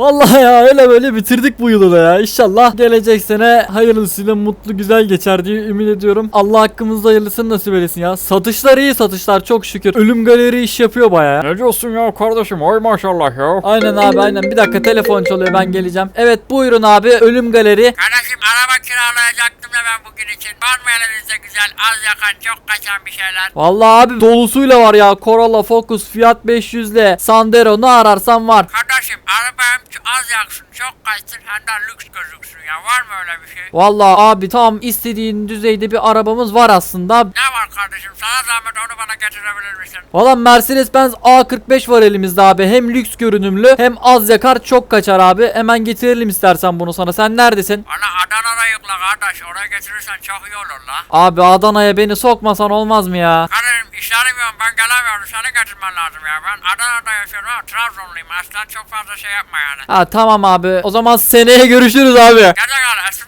Vallahi ya öyle böyle bitirdik bu yılı da ya. İnşallah gelecek sene hayırlısıyla mutlu güzel geçer diye ümit ediyorum. Allah hakkımızda hayırlısını nasip eylesin ya. Satışlar iyi satışlar çok şükür. Ölüm galeri iş yapıyor baya. Ne diyorsun ya kardeşim? Ay maşallah ya. Aynen abi aynen. Bir dakika telefon çalıyor ben geleceğim. Evet buyurun abi ölüm galeri. Kardeşim araba kiralayacaktım da ben bugün için. Var mı elinizde güzel az yakan çok kaçan bir şeyler? Vallahi abi dolusuyla var ya. Corolla Focus Fiat 500'le Sandero ne ararsan var. Kardeşim araba hem ç- az yaksın çok kaçsın hem de lüks gözüksün ya. Var mı öyle bir şey? Vallahi abi tam istediğin düzeyde bir arabamız var aslında. Ne var kardeşim sana zahmet onu bana getirebilir misin? Valla Mercedes-Benz A45 var elimizde abi. Hem lüks görünümlü hem az yakar çok kaçar abi. Hemen getirelim istersen bunu sana. Sen neredesin? Valla Adana'da yükle kardeş oraya getirirsen çok iyi olur la. Abi Adana'ya beni sokmasan olmaz mı ya? Kardeşim işlerim yok ben gelemiyorum seni getirmen lazım ya. Ben Adana'da yaşıyorum ama Trabzonluyum aslan çok fazla şey yapma yani. Ha tamam abi. O zaman seneye görüşürüz abi. Gerçekten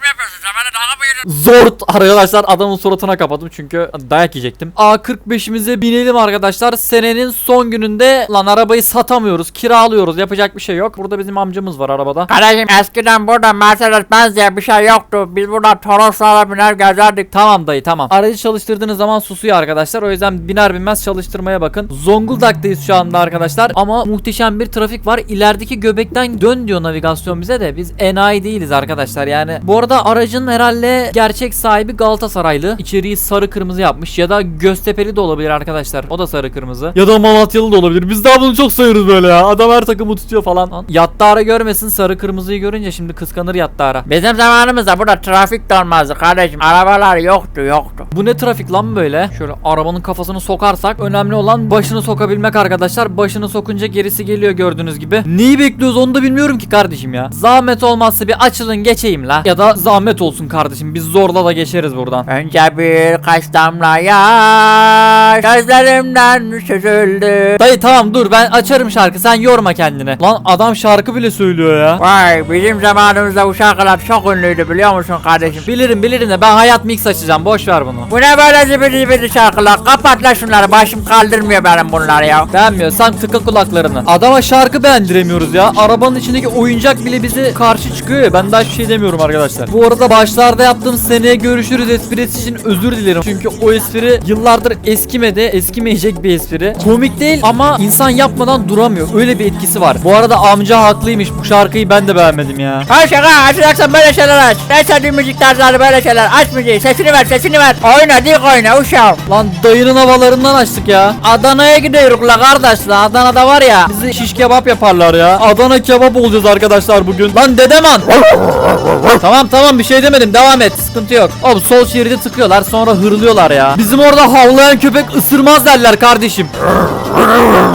mi yapıyorsun sen beni dalga mı yedin? Zort arkadaşlar adamın suratına kapadım çünkü dayak yiyecektim. A45'imize binelim arkadaşlar. Senenin son gününde lan arabayı satamıyoruz, kiralıyoruz. Yapacak bir şey yok. Burada bizim amcamız var arabada. Kardeşim eskiden burada Mercedes Benz diye bir şey yoktu. Biz burada Toroslara biner gezerdik. Tamam dayı tamam. Aracı çalıştırdığınız zaman susuyor arkadaşlar. O yüzden biner binmez çalıştırmaya bakın. Zonguldak'tayız şu anda arkadaşlar. Ama muhteşem bir trafik var. İlerideki göbekten dön diyor navigasyon bize de. Biz enayi değiliz arkadaşlar. Yani bu arada aracın herhalde gerçek sahibi Galatasaraylı. İçeriği sarı kırmızı yapmış. Ya da Göztepe'li de olabilir arkadaşlar. O da sarı kırmızı. Ya da Malatyalı da olabilir. Biz daha bunu çok sayıyoruz böyle ya. Adam her takımı tutuyor falan. Lan, Yattara görmesin sarı kırmızıyı görünce şimdi kıskanır Yattara. Bizim zamanımızda burada trafik de olmazdı kardeşim. Arabalar yoktu yoktu. Bu ne trafik lan böyle? Şöyle arabanın kafasını sokarsak önemli olan başını sokabilmek arkadaşlar. Başını sokunca gerisi geliyor gördüğünüz gibi. Neyi bekliyoruz onu da bilmiyorum ki kardeşim ya. Zahmet olmazsa bir açılın geçeyim la. Ya da zahmet olsun kardeşim. Biz zorla da geçeriz buradan. Önce birkaç damla yaş gözlerimden süzüldü. Dayı tamam dur ben açarım şarkı sen yorma kendini. Lan adam şarkı bile söylüyor ya. Vay bizim zamanımızda bu şarkılar çok ünlüydü biliyor musun kardeşim? Bilirim bilirim de ben hayat mix açacağım boş ver bunu. Bu ne böyle zibidi zibidi şarkılar? Kapat la şunları başım kaldırmıyor benim bunlar ya. Beğenmiyorsan tıka kulaklarını. Adama şarkı beğendiremiyoruz ya. Arabanın içindeki oyuncak bile bize karşı çıkıyor ya. Ben daha hiçbir şey demiyorum arkadaşlar. Bu arada başlarda yaptığım seneye görüşürüz esprisi için özür dilerim. Çünkü o espri yıllardır eskimedi. Eskimeyecek bir espri. Komik değil ama insan yapmadan duramıyor. Öyle bir etkisi var. Bu arada amca haklıymış. Bu şarkıyı ben de beğenmedim ya. Ay şaka açacaksan böyle şeyler aç. Ne sevdiğin müzik tarzları böyle şeyler. Aç müziği sesini ver sesini ver. Oyna dik oyna uşağım. Lan dayının havalarından açtık ya. Adana'ya gidiyoruz la kardeş la. Adana'da var ya. Bizi şiş kebap yaparlar ya. Adana kebap olacağız arkadaşlar bugün. Lan dedeman. tamam tamam bir şey demedim. Devam et. Sıkıntı yok. Oğlum sol şeridi tıkıyorlar sonra hırlıyorlar ya. Bizim orada havlayan köpek ısırmaz derler kardeşim.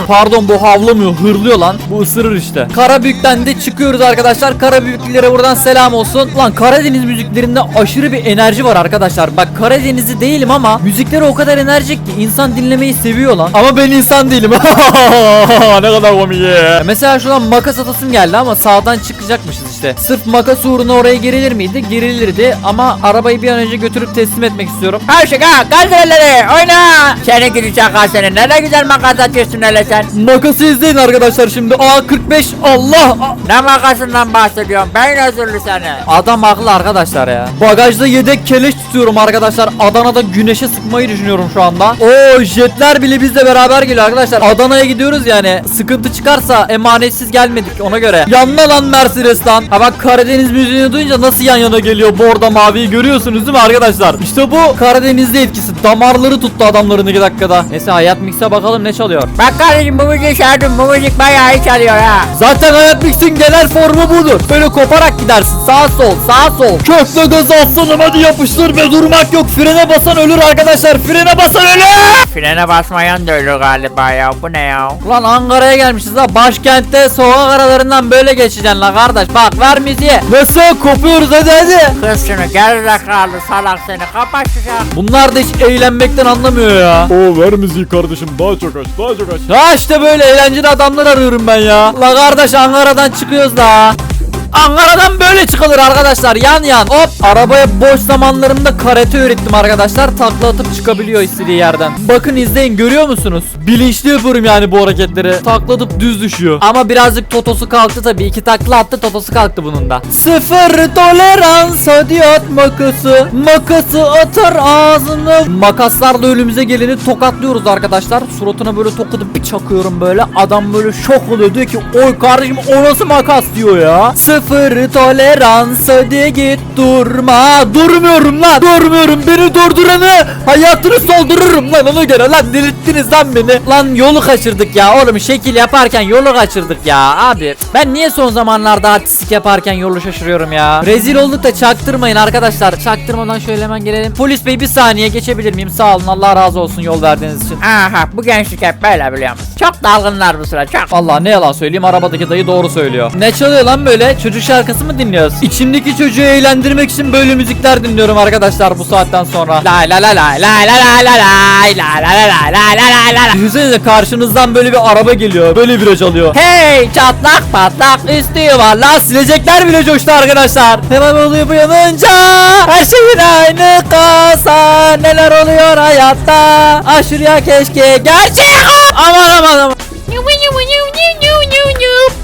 Pardon bu havlamıyor hırlıyor lan. Bu ısırır işte. Karabük'ten de çıkıyoruz arkadaşlar. Karabüklülere buradan selam olsun. Lan Karadeniz müziklerinde aşırı bir enerji var arkadaşlar. Bak Karadenizli değilim ama müzikleri o kadar enerjik ki insan dinlemeyi seviyor lan. Ama ben insan değilim. ne kadar komik. Mesela şuradan makas atasım geldi ama sağdan çıkacakmışız işte. Sırf makas uğruna oraya gerilir miydi? Gerilirdi ama arabayı bir an önce götürüp teslim etmek istiyorum. Ay şaka kaldır elleri oyna. Seni gidi şaka seni. Ne güzel makas atıyorsun hele sen. Makası izleyin arkadaşlar şimdi. A45 Allah. A- Ne makasından bahsediyorum? Ben özürlü seni. Adam haklı arkadaşlar ya. Bagajda yedek keleş tutuyorum arkadaşlar. Adana'da güneşe sıkmayı düşünüyorum şu anda. O jetler bile bizle beraber geliyor arkadaşlar. Adana'ya gidiyoruz yani. Sıkıntı çıkarsa emanetsiz gelmedik ona göre. Yanma lan Mercedes lan. Ha bak Karadeniz müziğini duyunca nasıl yan yana geliyor bordo maviyi görüyorsunuz değil mi arkadaşlar? İşte bu Karadeniz'de etkisi. Damarları tuttu adamların 2 dakikada. Neyse hayat mix'e bakalım ne çalıyor. Bak kardeşim bu müziği sevdim. Bu müzik bayağı iyi çalıyor ha. Zaten hayat mix'in genel formu budur. Böyle koparak gidersin. Sağ sol, sağ sol. Kökle gaz aslanım hadi yapıştır be durmak yok. Frene basan ölür arkadaşlar. Frene basan ölür. Frene basmayan da ölü galiba ya. Bu ne ya? Ulan Ankara'ya gelmişiz la. Başkentte sokak aralarından böyle geçeceksin la kardeş. Bak ver müziği. Nasıl kopuyoruz hadi hadi. Kız şunu gerizekalı salak seni. Kapat şu şarkıyı. Bunlar da hiç eğlenmekten anlamıyor ya. Oo ver müziği kardeşim daha çok aç Ya işte böyle eğlenceli adamlar arıyorum ben ya. La kardeş Ankara'dan çıkıyoruz da. Ankara'dan böyle çıkılır arkadaşlar yan yan. Hop arabaya boş zamanlarımda karate öğrettim arkadaşlar. Takla atıp çıkabiliyor istediği yerden. Bakın izleyin görüyor musunuz? Bilinçli yapıyorum yani bu hareketleri. Takla atıp düz düşüyor. Ama birazcık totosu kalktı tabii. İki takla attı totosu kalktı bunun da. Sıfır tolerans idiot makası. Makası atar ağzını. Makaslarla önümüze geleni tokatlıyoruz arkadaşlar. Suratına böyle tokatıp bir çakıyorum böyle. Adam böyle şok oluyor diyor ki oy kardeşim o nasıl makas diyor ya. Sıfır tolerans hadi git durma. Durmuyorum lan. Durmuyorum. Beni durduranı hayatını soldururum lan ona göre lan delirttiniz lan beni. Lan yolu kaçırdık ya oğlum şekil yaparken yolu kaçırdık ya abi. Ben niye son zamanlarda artistik yaparken yolu şaşırıyorum ya. Rezil olduk da çaktırmayın arkadaşlar. Çaktırmadan şöyle hemen gelelim. Polis bey bir saniye geçebilir miyim? Sağ olun Allah razı olsun yol verdiğiniz için. Aha bu gençlik hep böyle biliyor musun? Çok dalgınlar bu sıra çok. Vallahi ne yalan söyleyeyim arabadaki dayı doğru söylüyor. Ne çalıyor lan böyle? Çocuk şarkısı mı dinliyoruz? İçimdeki çocuğu eğlendirmek için böyle müzikler dinliyorum arkadaşlar bu saatten sonra. La la la la la la la la la la la la la la la la Düşünsenize karşınızdan böyle bir araba geliyor. Böyle viraj alıyor. Hey çatlak patlak üstü yuvarlak Silecekler bile coştu arkadaşlar. Hemen oluyor bu yanınca. Her şeyin aynı kasa. Neler oluyor hayatta. Aşırı ya keşke gerçek. Aman aman aman.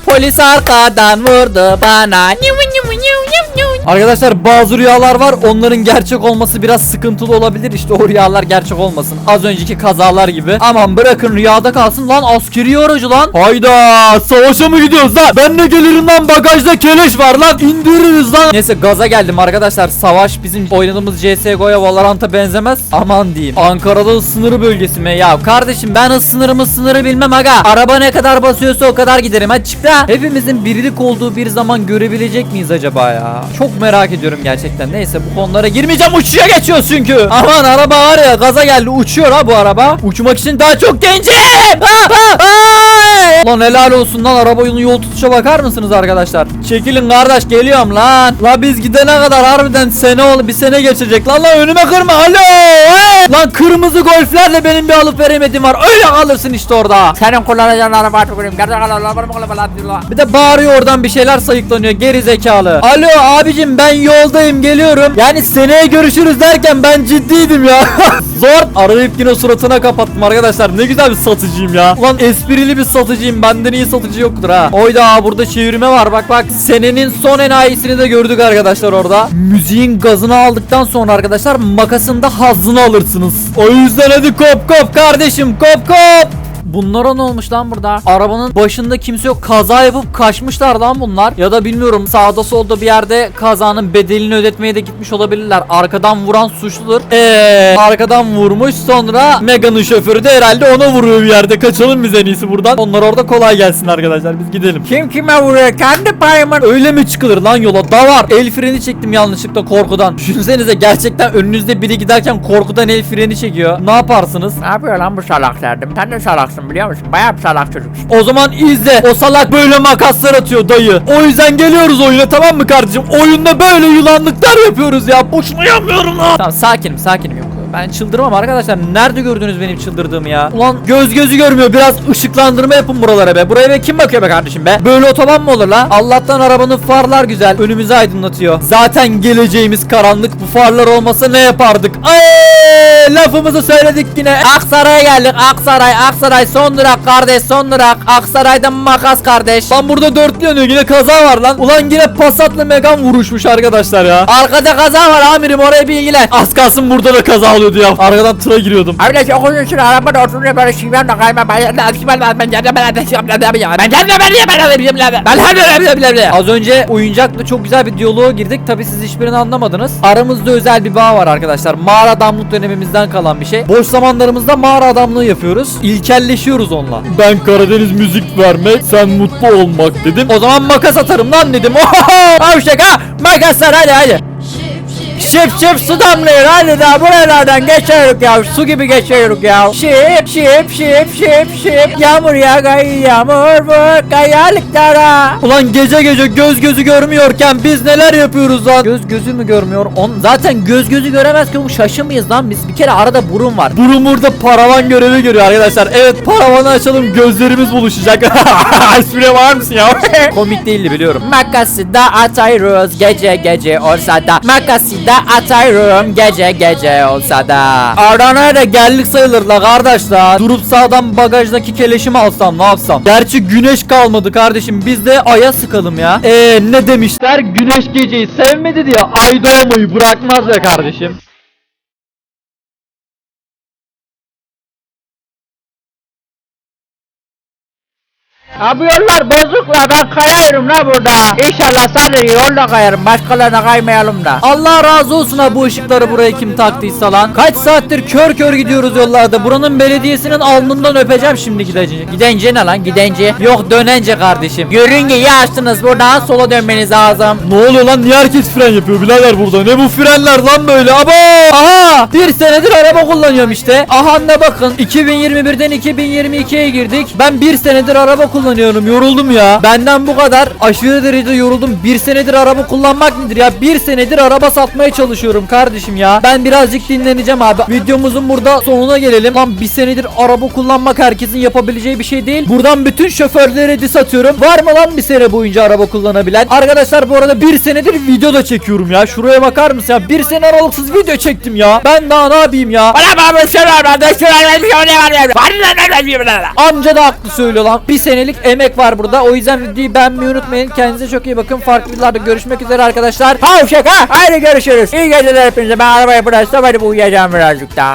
Polis arkadan vurdu bana. Niu niu niu niu niu Arkadaşlar bazı rüyalar var. Onların gerçek olması biraz sıkıntılı olabilir. İşte o rüyalar gerçek olmasın. Az önceki kazalar gibi. Aman bırakın rüyada kalsın lan askeri aracı lan. Hayda savaşa mı gidiyoruz lan? Ben ne gelirim lan bagajda keleş var lan. İndiririz lan. Neyse gaza geldim arkadaşlar. Savaş bizim oynadığımız CSGO'ya Valorant'a benzemez. Aman diyeyim. Ankara'da sınır bölgesi mi? Ya kardeşim ben hız sınırımı sınırı bilmem aga. Araba ne kadar basıyorsa o kadar giderim. Hadi çık. Hepimizin birlik olduğu bir zaman görebilecek miyiz acaba ya? Çok merak ediyorum gerçekten. Neyse bu konulara girmeyeceğim. Uçuşa geçiyoruz çünkü. Aman araba var ya gaza geldi. Uçuyor ha bu araba. Uçmak için daha çok gencim. Ha, ha, ay! Lan helal olsun lan araba yolu yol tutuşa bakar mısınız arkadaşlar? Çekilin kardeş geliyorum lan. La biz gidene kadar harbiden sene ol bir sene geçecek. Lan lan önüme kırma. Alo. Lan kırmızı golflerle benim bir alıp veremedim var. Öyle kalırsın işte orada. Senin kullanacağın araba tüküreyim. Bir de bağırıyor oradan bir şeyler sayıklanıyor geri zekalı. Alo abicim ben yoldayım geliyorum. Yani seneye görüşürüz derken ben ciddiydim ya. Zor. Arayıp yine suratına kapattım arkadaşlar. Ne güzel bir satıcıyım ya. Ulan esprili bir satıcıyım. Benden iyi satıcı yoktur ha. Oyda burada çevirme var. Bak bak. Senenin son enayisini de gördük arkadaşlar orada. Müziğin gazını aldıktan sonra arkadaşlar makasında hazzını alırsınız. O yüzden hadi kop kop kardeşim kop kop. Bunlara ne olmuş lan burada? Arabanın başında kimse yok. Kaza yapıp kaçmışlar lan bunlar. Ya da bilmiyorum sağda solda bir yerde kazanın bedelini ödetmeye de gitmiş olabilirler. Arkadan vuran suçludur. Eee arkadan vurmuş sonra Mega'nın şoförü de herhalde ona vuruyor bir yerde. Kaçalım biz en iyisi buradan. Onlar orada kolay gelsin arkadaşlar biz gidelim. Kim kime vuruyor? Kendi payımın. Öyle mi çıkılır lan yola? Da var. El freni çektim yanlışlıkla korkudan. Düşünsenize gerçekten önünüzde biri giderken korkudan el freni çekiyor. Ne yaparsınız? Ne yapıyor lan bu salak derdim. Sen de salaksın biliyor musun? Bayağı bir salak çocuksun. O zaman izle. O salak böyle makaslar atıyor dayı. O yüzden geliyoruz oyuna tamam mı kardeşim? Oyunda böyle yılanlıklar yapıyoruz ya. Boşuna yapmıyorum lan. Tamam sakinim sakinim. Ben çıldırmam arkadaşlar. Nerede gördünüz benim çıldırdığımı ya? Ulan göz gözü görmüyor. Biraz ışıklandırma yapın buralara be. Buraya be kim bakıyor be kardeşim be? Böyle otoban mı olur la? Allah'tan arabanın farlar güzel. Önümüzü aydınlatıyor. Zaten geleceğimiz karanlık. Bu farlar olmasa ne yapardık? Ay! Lafımızı söyledik yine. Aksaray'a geldik. Aksaray, Aksaray son durak kardeş, son durak. Aksaray'da makas kardeş. Lan burada dörtlü yanıyor. Yine kaza var lan. Ulan yine Passat'la Megan vuruşmuş arkadaşlar ya. Arkada kaza var amirim oraya bir ilgilen. Az kalsın burada da kaza oluyordu ya. Arkadan tıra giriyordum. Abi de çok uzun süre arabada oturuyor böyle şivemle kayma. Ben ben ben ben ben ben Az önce oyuncakla çok güzel bir diyaloğa girdik. Tabi siz hiçbirini anlamadınız. Aramızda özel bir bağ var arkadaşlar. Mağara adamlık dönemimizden kalan bir şey. Boş zamanlarımızda mağara adamlığı yapıyoruz. İlkelleşiyoruz onunla. Ben Karadeniz müzik vermek, sen mutlu olmak dedim. O zaman makas atarım lan dedim. Oho! Avşak ha! Makaslar hadi hadi. Şıp şıp su damlıyor hadi daha buralardan geçiyoruz ya su gibi geçiyoruz ya şıp şıp şıp şıp şıp yağmur yağay yağmur bu kayalıklara Ulan gece gece göz gözü görmüyorken biz neler yapıyoruz lan? Göz gözü mü görmüyor? On zaten göz gözü göremez ki bu şaşı mıyız lan biz? Bir kere arada burun var. Durum burada paravan görevi görüyor arkadaşlar. Evet paravanı açalım gözlerimiz buluşacak. Espri var mısın ya? Komik değildi biliyorum. Makası da atıyoruz gece gece olsa da Makası da atıyorum gece gece olsa da Adana'ya da geldik sayılır la kardeş la. Durup sağdan bagajdaki keleşimi alsam ne yapsam? Gerçi güneş kalmadı kardeşim. Biz de aya sıkalım ya. Eee ne demişler? Güneş geceyi sevmedi diye ay doğmayı bırakmaz be kardeşim. Abi yollar bozuk la ben kayıyorum la burada İnşallah sadece yolda kayarım başkalarına kaymayalım da Allah razı olsun ha bu ışıkları buraya kim taktıysa lan. Kaç saattir kör kör gidiyoruz yollarda. Buranın belediyesinin alnından öpeceğim şimdi gidince. Gidence ne lan gidence Yok dönence kardeşim. Yürüyün iyi açtınız buradan sola dönmeniz lazım ne oluyor lan? Niye herkes fren yapıyor birader burada? Ne bu frenler lan böyle? Abo! Aha! Bir senedir araba kullanıyorum işte. Aha ne bakın 2021'den 2022'ye girdik. Ben bir senedir araba kullanıyorum. Yoruldum ya. Benden bu kadar aşırı derecede yoruldum. Bir senedir araba kullanmak nedir ya? Bir senedir araba satmaya çalışıyorum kardeşim ya. Ben birazcık dinleneceğim abi. Videomuzun burada sonuna gelelim. Lan bir senedir araba kullanmak herkesin yapabileceği bir şey değil. Buradan bütün şoförlere diss atıyorum. Var mı lan bir sene boyunca araba kullanabilen? Arkadaşlar bu arada bir senedir video da çekiyorum ya. Şuraya bakar mısın ya? Bir sene aralıksız video çektim ya. Ben daha ne yapayım ya? Şey Amca da haklı söylüyor lan. Bir senelik emek var burada. O yüzden videoyu beğenmeyi unutmayın. Kendinize çok iyi bakın. Farklı videolarda görüşmek üzere arkadaşlar. Havşak ha haydi görüşürüz İyi geceler hepinize ben arabayı bıraksam hadi uyuyacağım birazcık daha